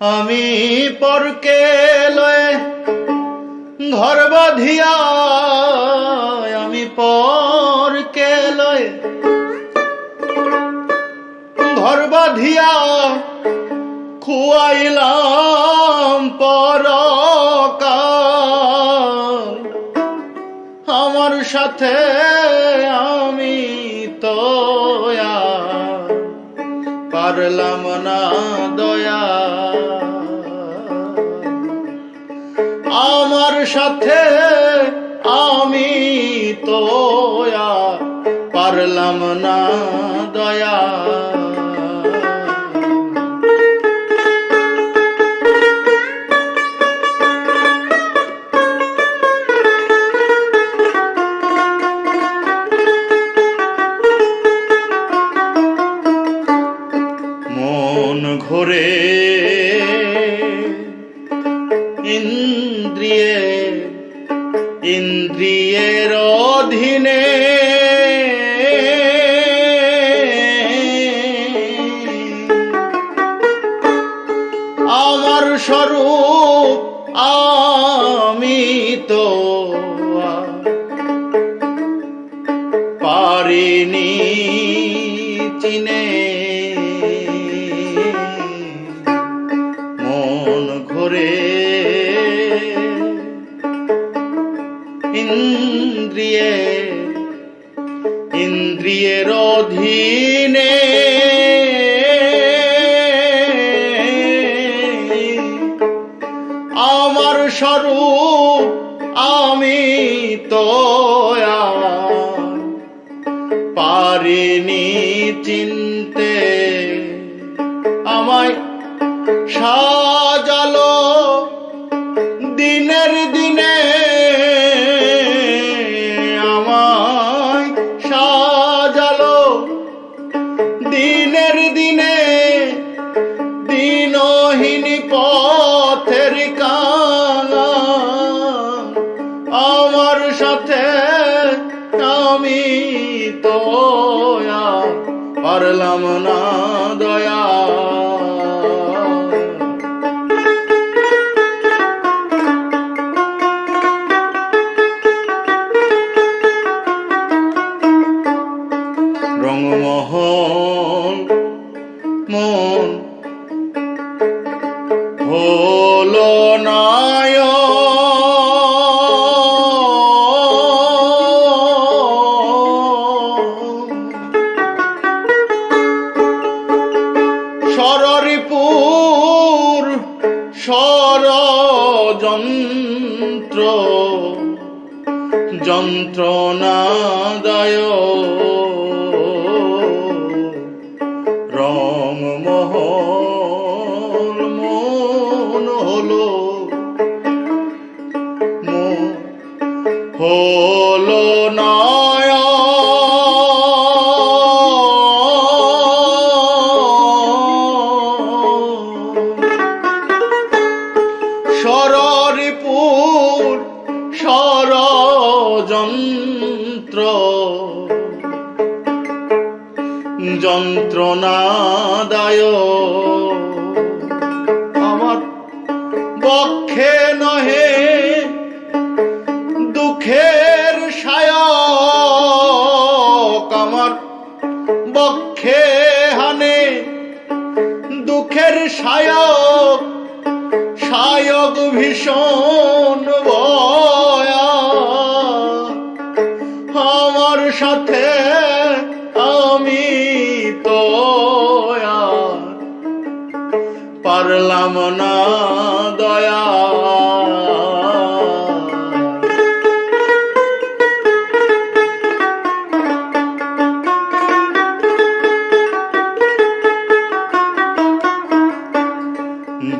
আমি পরকে লয়ে ঘর বাঁধিয়া, আমি পরকে লয়ে ঘর বাঁধিয়া খুয়াইলাম পরকাল। আমার সাথে আমি তো আর পারলাম না দয়া। আমার সাথে আমি তো পারলাম না দয়া। ইন্দ্রিয়ের অধীনে। আমার স্বরূপ আমি তো পারিনি চিনে। ইন্দ্রিয়ের অধীনে। আমার স্বরূপ আমি তো পারিনি চিনতে। আমায় সাজালো পারলাম না দয়া। রঙমোহন মন নায় ষড়যন্ত্র যন্ত্রণাদায়। রং মহল মন হলো হলো নয় যন্ত্রণাদায় আমার বক্ষে নহে, দুঃখের সায়ক। আমার বক্ষে হানে, দুঃখের সায়ক। সায়ক ভীষণ বয়া। আমার সাথে পারলাম না দয়া।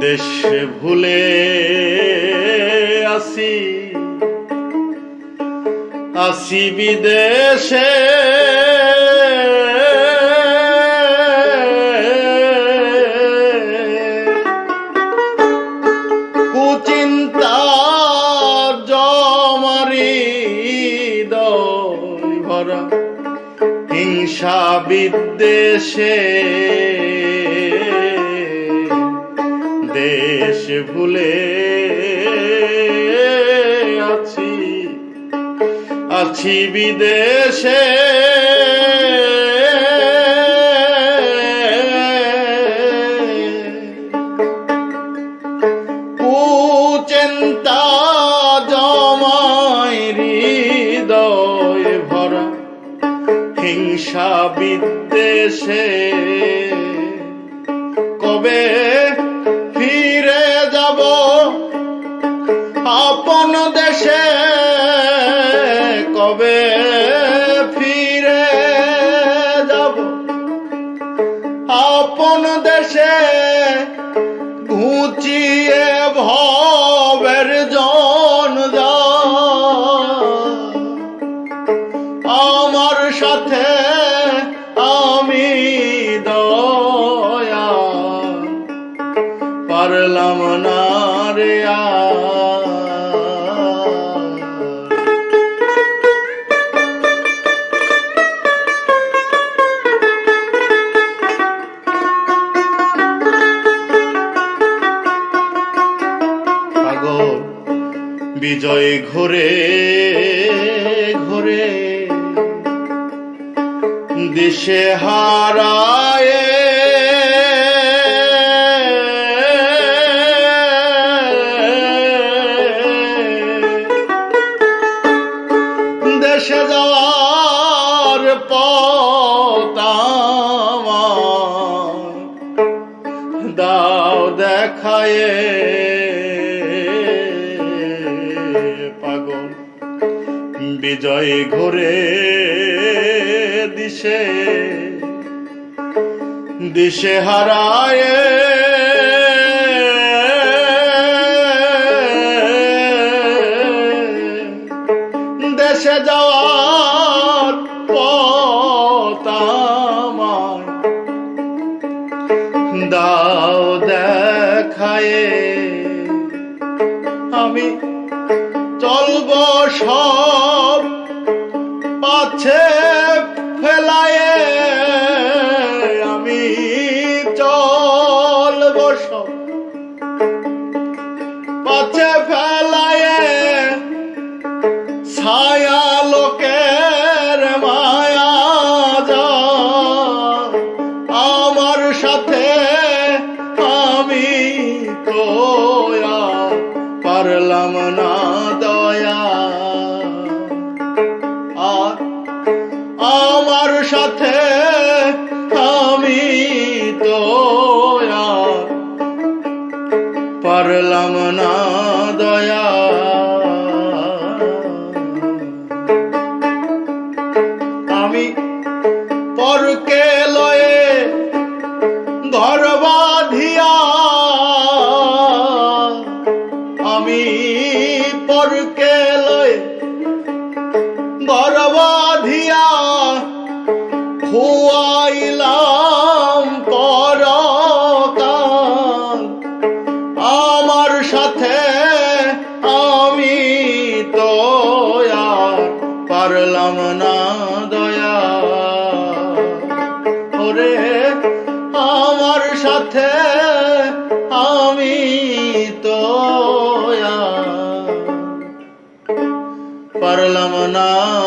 দেশে ভুলে আসি আসি বিদেশে হিংসা বিদ্বেষে। দেশ ভুলে আছি আছি বিদেশে। বিদ্বেষে। কবে ফিরে যাব আপন দেশে? কবে আমার সাথে আমি দয়া পারলাম না রে। বিজয় ঘোরে ঘোরে দিশে হারায়। দেশে যাওয়ার আমার। দাও দেখায়। বিজয় ঘুরে দিশে। দিশে হারায়। দেশে যাওয়ার পথ আমায় দাও দেখায়ে। আমি চলব সব পাছে ফেলায়ে সাথে আমি তো পারলাম না দয়া। আমি পরকে লয়ে খুয়াইলাম পরকাল। আমার সাথে আমি তো পারলাম না দয়া। আমার সাথে আমি পারলাম না